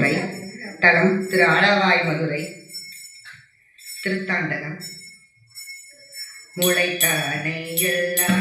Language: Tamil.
மதுரை தலம் திரு ஆலவாய் மதுரை திருத்தாண்டகம். முளைத்தானை எல்லாம்